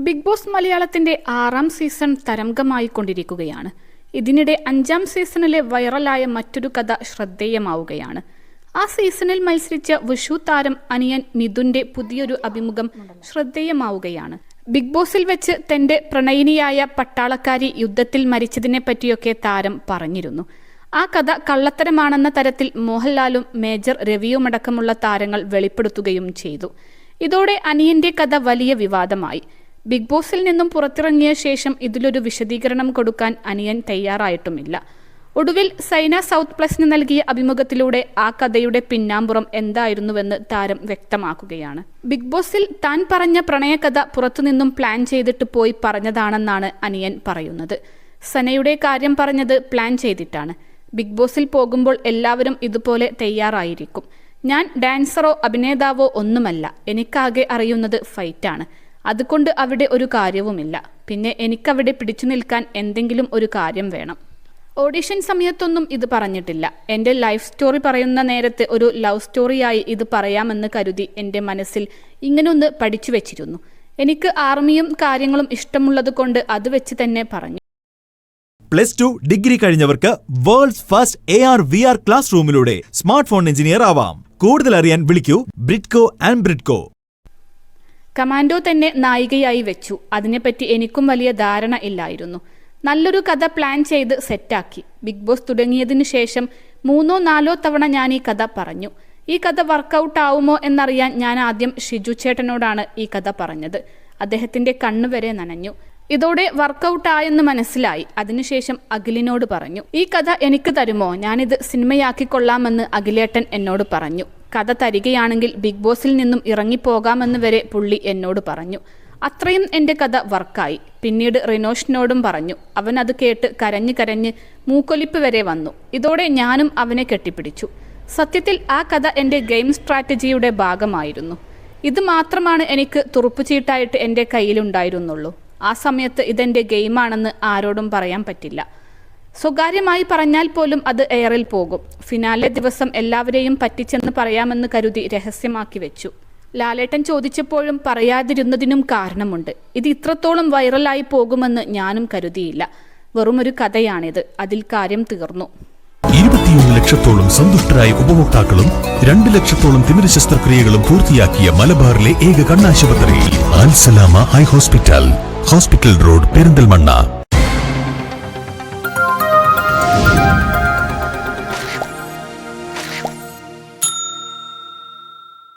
Big boss മലയാളത്തിന്റെ ആറാം season തരംഗമായി കൊണ്ടിരിക്കുകയാണ് ഇതിനിടെ അഞ്ചാം സീസണിലെ വൈറലായ മറ്റൊരു കഥ ശ്രദ്ധേയമാവുകയാണ്. ആ സീസണിൽ മത്സരിച്ച വിഷു താരം അനിയൻ മിഥുന്റെ പുതിയൊരു അഭിമുഖം ശ്രദ്ധേയമാവുകയാണ്. ബിഗ് ബോസിൽ വെച്ച് തന്റെ പ്രണയിനിയായ പട്ടാളക്കാരി യുദ്ധത്തിൽ മരിച്ചതിനെ പറ്റിയൊക്കെ താരം പറഞ്ഞിരുന്നു. ആ കഥ കള്ളത്തരമാണെന്ന തരത്തിൽ മോഹൻലാലും മേജർ രവിയുമടക്കമുള്ള താരങ്ങൾ വെളിപ്പെടുത്തുകയും ചെയ്തു. ഇതോടെ അനിയന്റെ കഥ വലിയ വിവാദമായി. ബിഗ് ബോസിൽ നിന്നും പുറത്തിറങ്ങിയ ശേഷം ഇതിലൊരു വിശദീകരണം കൊടുക്കാൻ അനിയൻ തയ്യാറായിട്ടുമില്ല. ഒടുവിൽ സൈന സൗത്ത് പ്ലസിന് നൽകിയ അഭിമുഖത്തിലൂടെ ആ കഥയുടെ പിന്നാമ്പുറം എന്തായിരുന്നുവെന്ന് താരം വ്യക്തമാക്കുകയാണ്. ബിഗ് ബോസിൽ താൻ പറഞ്ഞ പ്രണയകഥ പുറത്തുനിന്നും പ്ലാൻ ചെയ്തിട്ട് പോയി പറഞ്ഞതാണെന്നാണ് അനിയൻ പറയുന്നത്. സനയുടെ കാര്യം പറഞ്ഞത് പ്ലാൻ ചെയ്തിട്ടാണ്. ബിഗ് ബോസിൽ പോകുമ്പോൾ എല്ലാവരും ഇതുപോലെ തയ്യാറായിരിക്കും. ഞാൻ ഡാൻസറോ അഭിനേതാവോ ഒന്നുമല്ല. എനിക്കാകെ അറിയുന്നത് ഫൈറ്റാണ്. അതുകൊണ്ട് അവിടെ ഒരു കാര്യവുമില്ല. പിന്നെ എനിക്കവിടെ പിടിച്ചു നിൽക്കാൻ എന്തെങ്കിലും ഒരു കാര്യം വേണം. ഓഡിഷൻ സമയത്തൊന്നും ഇത് പറഞ്ഞിട്ടില്ല. എന്റെ ലൈഫ് സ്റ്റോറി പറയുന്ന നേരത്തെ ഒരു ലവ് സ്റ്റോറിയായി ഇത് പറയാമെന്ന് കരുതി എന്റെ മനസ്സിൽ ഇങ്ങനൊന്ന് പഠിച്ചു വെച്ചിരുന്നു. എനിക്ക് ആർമിയും കാര്യങ്ങളും ഇഷ്ടമുള്ളത് കൊണ്ട് അത് വെച്ച് തന്നെ പറഞ്ഞു. Plus two degree കഴിഞ്ഞവർക്ക് world's first A R V R class റൂമിലൂടെ smart phone engineer ആവാം. കൂടുതൽ അറിയാൻ വിളിക്കൂ. ബ്രിഡ്കോ ആൻഡ് ബ്രിഡ്കോ. കമാൻഡോ തന്നെ നായികയായി വെച്ചു. അതിനെപ്പറ്റി എനിക്കും വലിയ ധാരണ ഇല്ലായിരുന്നു. നല്ലൊരു കഥ പ്ലാൻ ചെയ്ത് സെറ്റാക്കി. ബിഗ് ബോസ് തുടങ്ങിയതിനു ശേഷം മൂന്നോ നാലോ തവണ ഞാൻ ഈ കഥ പറഞ്ഞു. ഈ കഥ വർക്കൗട്ട് ആവുമോ എന്നറിയാൻ ഞാൻ ആദ്യം ഷിജു ചേട്ടനോടാണ് ഈ കഥ പറഞ്ഞത്. അദ്ദേഹത്തിന്റെ കണ്ണുവരെ നനഞ്ഞു. ഇതോടെ വർക്കൗട്ട് ആയെന്ന് മനസ്സിലായി. അതിനുശേഷം അഖിലിനോട് പറഞ്ഞു ഈ കഥ എനിക്ക് തരുമോ? ഞാനിത് സിനിമയാക്കിക്കൊള്ളാമെന്ന് അഖിലേട്ടൻ എന്നോട് പറഞ്ഞു. കഥ തരികയാണെങ്കിൽ ബിഗ് ബോസിൽ നിന്നും ഇറങ്ങിപ്പോകാമെന്ന് വരെ പുള്ളി എന്നോട് പറഞ്ഞു. അത്രയും എന്റെ കഥ വർക്കായി. പിന്നീട് റിനോഷിനോടും പറഞ്ഞു. അവൻ അത് കേട്ട് കരഞ്ഞ് കരഞ്ഞ് മൂക്കൊലിപ്പ് വരെ വന്നു. ഇതോടെ ഞാനും അവനെ കെട്ടിപ്പിടിച്ചു. സത്യത്തിൽ ആ കഥ എന്റെ ഗെയിം സ്ട്രാറ്റജിയുടെ ഭാഗമായിരുന്നു. ഇത് മാത്രമാണ് എനിക്ക് തുറുപ്പുചീട്ടായിട്ട് എന്റെ കയ്യിലുണ്ടായിരുന്നുള്ളൂ. ആ സമയത്ത് ഇതെന്റെ ഗെയിമാണെന്ന് ആരോടും പറയാൻ പറ്റില്ല. സ്വകാര്യമായി പറഞ്ഞാൽ പോലും അത് എയറിൽ പോകും. ഫിനാലെ ദിവസം എല്ലാവരെയും പറ്റിച്ചെന്ന് പറയാമെന്ന് കരുതി രഹസ്യമാക്കി വെച്ചു. ലാലേട്ടൻ ചോദിച്ചപ്പോഴും പറയാതിരുന്നതിനും കാരണമുണ്ട്. ഇത് ഇത്രത്തോളം വൈറലായി പോകുമെന്ന് ഞാനും കരുതിയില്ല. വെറുമൊരു കഥയാണിത്. അതിൽ കാര്യം തീർന്നു. ഇരുപത്തിയൊന്ന് ലക്ഷത്തോളം സന്തുഷ്ടരായ ഉപഭോക്താക്കളും രണ്ട് ലക്ഷത്തോളം തിമിര ശസ്ത്രക്രിയകളും പൂർത്തിയാക്കിയ മലബാറിലെ ഏക കണ്ണാശുപത്രി ഹോസ്പിറ്റൽ. Hospital road Perinthalmanna.